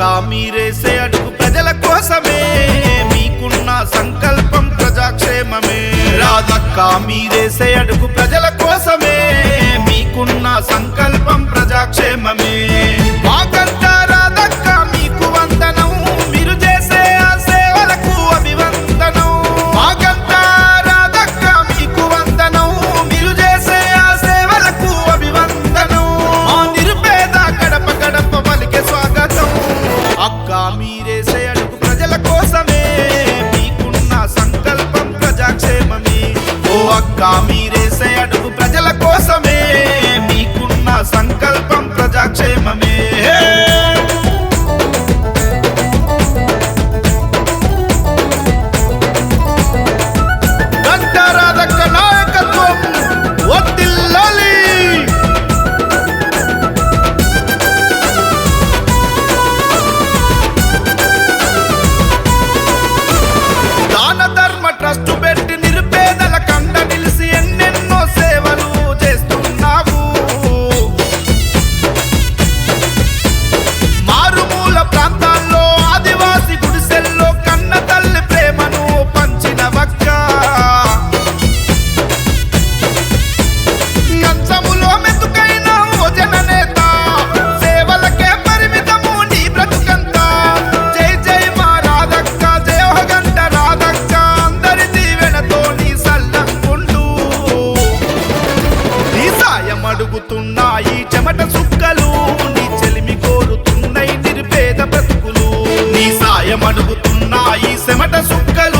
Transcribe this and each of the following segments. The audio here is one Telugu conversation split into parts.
ఇంకా మీరేసే అడుగు ప్రజల కోసమే. మీకున్న సంకల్పం ప్రజాక్షేమమే. రాదక్క మీరేసే అడుగు ప్రజల అడుగుతున్నాయి చెమట సుక్కలు నీ చెలిమి కోరుతున్నాయి నిరుపేద బ్రతుకులు. నీ సాయం అడుగుతున్నాయి చెమట సుక్కలు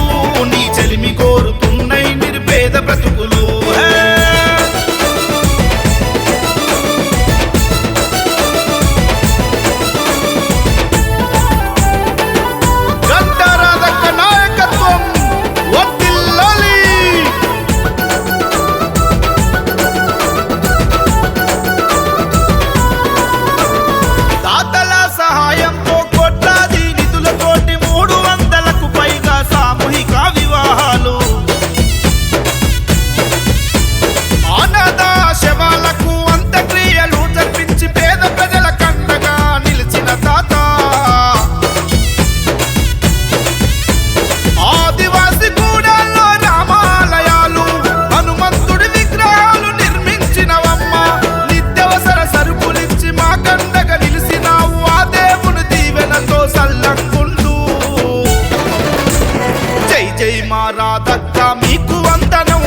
మాదక్క మీకు వందనం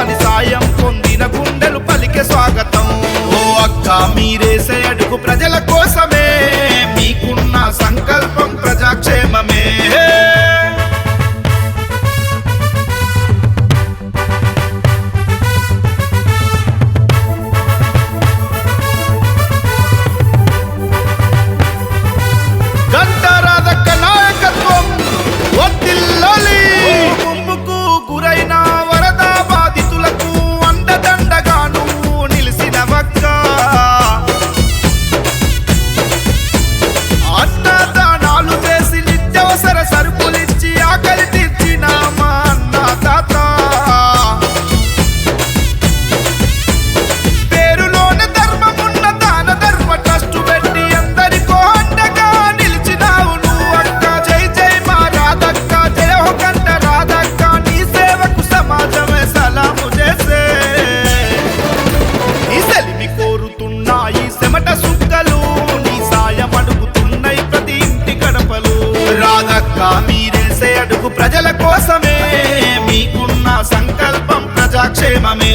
అని సాయం పొందిన గుండెలు పలికే స్వాగతం. ఓ అక్క మీరేసే అడుగు ప్రజల కోసమే మీకున్న సంకల్పం ప్రజాక్షేమమే. దాకా మీరేసే అడుగు ప్రజల కోసమే. మీకున్న సంకల్పం ప్రజాక్షేమమే.